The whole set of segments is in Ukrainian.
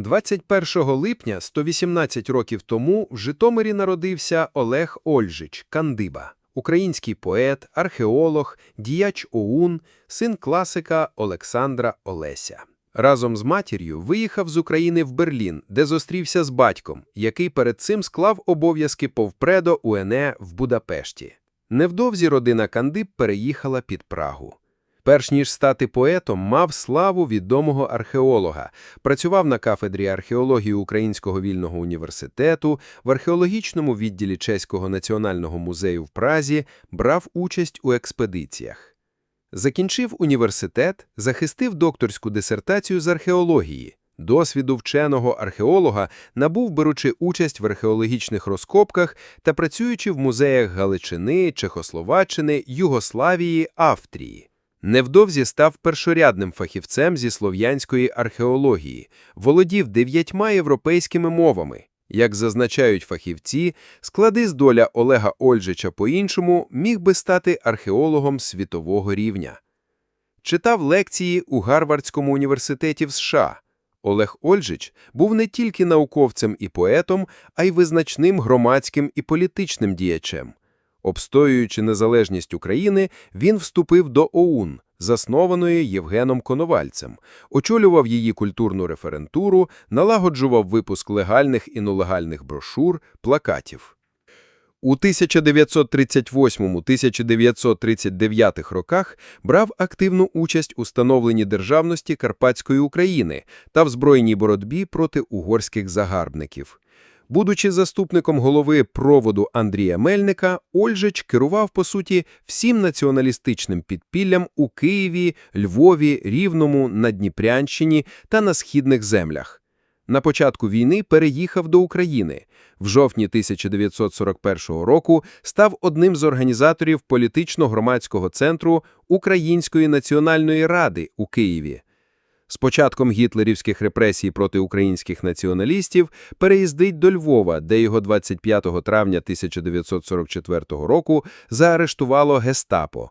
21 липня 118 років тому в Житомирі народився Олег Ольжич Кандиба, український поет, археолог, діяч ОУН, син класика Олександра Олеся. Разом з матір'ю виїхав з України в Берлін, де зустрівся з батьком, який перед цим склав обов'язки повпредо УНЕ в Будапешті. Невдовзі родина Кандиб переїхала під Прагу. Перш ніж стати поетом, мав славу відомого археолога, працював на кафедрі археології Українського вільного університету, в археологічному відділі Чеського національного музею в Празі, брав участь у експедиціях. Закінчив університет, захистив докторську дисертацію з археології. Досвіду вченого археолога набув, беручи участь в археологічних розкопках та працюючи в музеях Галичини, Чехословаччини, Югославії, Австрії. Невдовзі став першорядним фахівцем зі слов'янської археології, володів дев'ятьма європейськими мовами. Як зазначають фахівці, склади з доля Олега Ольжича по-іншому міг би стати археологом світового рівня. Читав лекції у Гарвардському університеті в США. Олег Ольжич був не тільки науковцем і поетом, а й визначним громадським і політичним діячем. Обстоюючи незалежність України, він вступив до ОУН, заснованої Євгеном Коновальцем, очолював її культурну референтуру, налагоджував випуск легальних і нелегальних брошур, плакатів. У 1938-1939 роках брав активну участь у становленні державності Карпатської України та в збройній боротьбі проти угорських загарбників. Будучи заступником голови проводу Андрія Мельника, Ольжич керував, по суті, всім націоналістичним підпіллям у Києві, Львові, Рівному, на Дніпрянщині та на східних землях. На початку війни переїхав до України. В жовтні 1941 року став одним з організаторів політично-громадського центру Української національної ради у Києві. З початком гітлерівських репресій проти українських націоналістів переїздить до Львова, де його 25 травня 1944 року заарештувало гестапо.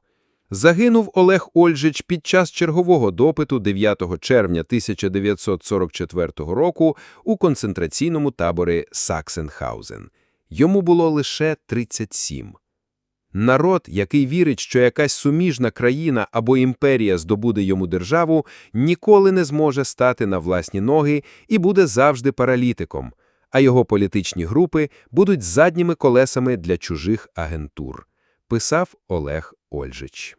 Загинув Олег Ольжич під час чергового допиту 9 червня 1944 року у концентраційному таборі Саксенхаузен. Йому було лише 37. Народ, який вірить, що якась суміжна країна або імперія здобуде йому державу, ніколи не зможе стати на власні ноги і буде завжди паралітиком, а його політичні групи будуть задніми колесами для чужих агентур, писав Олег Ольжич.